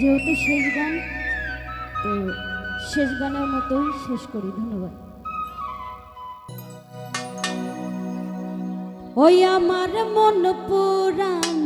যেহেতু শেষ গান তো শেষ গানের মতোই শেষ করি। ধন্যবাদ। ওই আমার মন পুরাণ